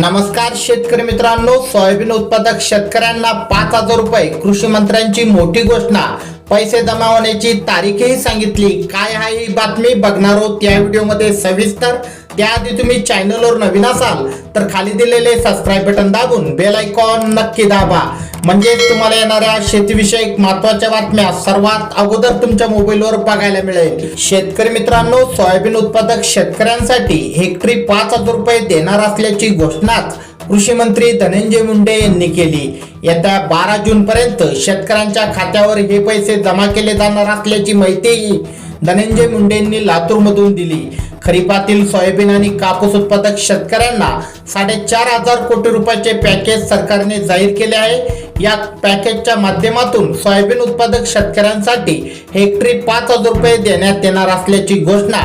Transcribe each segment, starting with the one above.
नमस्कार शेतकरी मित्रांनो सोयाबीन उत्पादक शेतकऱ्यांना पाच हजार रुपये कृषी मंत्र्यांची मोठी घोषणा. पैसे जमा होण्याची तारीखही सांगितली. काय आहे ही बातमी बघणार आहोत या व्हिडिओमध्ये सविस्तर. त्याआधी तुम्ही चॅनलवर नवीन असाल तर खाली दिलेले सबस्क्राईब बटन दाबून बेल आयकॉन नक्की दाबा. म्हणजे तुम्हाला येणाऱ्या शेतीविषयक महत्त्वाच्या बातम्या सर्वात अगोदर तुमच्या मोबाईलवर बघायला मिळेल. शेतकरी मित्रांनो सोयाबीन उत्पादक शेतकऱ्यांसाठी हेक्टरी पाच हजार रुपये देणार असल्याची घोषणाच कृषी मंत्री धनंजय मुंडे यांनी केली. येत्या बारा जून पर्यंत शेतकऱ्यांच्या खात्यावर हे पैसे जमा केले जाणार असल्याची माहितीही धनंजय मुंडेंनी लातूरमधून दिली. खरीपातील सोयाबीन आणि कापूस उत्पादक शेतकऱ्यांना साडेचार हजार कोटी रुपयाचे पॅकेज सरकारने जाहीर केले आहे. या पॅकेजच्या माध्यमातून सोयाबीन उत्पादक शेतकऱ्यांसाठी हेक्टरी पाच हजार रुपये देण्यात येणार असल्याची घोषणा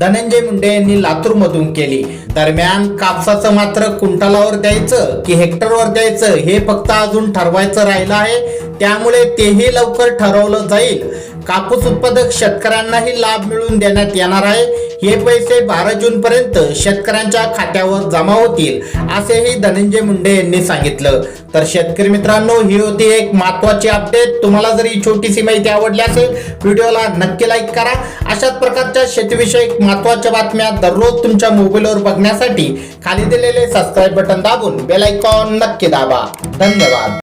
धनंजय मुंडे यांनी लातूरमधून केली. दरम्यान कापसाचं मात्र कुंटालावर द्यायचं की हेक्टरवर द्यायचं हे फक्त अजून ठरवायचं राहिलं आहे. त्यामुळे तेही लवकर ठरवलं जाईल. कापूस उत्पादक शेतकऱ्यांनाही लाभ मिळवून देण्यात येणार आहे. हे पैसे बारा जून पर्यंत शेतकऱ्यांच्या खात्यावर जमा होतील असेही धनंजय मुंडे यांनी सांगितलं. तर शेतकरी मित्रांनो ही होती एक महत्वाची अपडेट तुम्हाला जर ही छोटीशी माहिती आवडली असेल व्हिडिओला नक्की लाईक करा. अशाच प्रकारच्या शेतीविषयक महत्त्वाच्या बातम्या दररोज तुमच्या मोबाईलवर बघण्यासाठी खाली दिलेले सबस्क्राईब बटन दाबून बेल आयकॉन नक्की दाबा. धन्यवाद.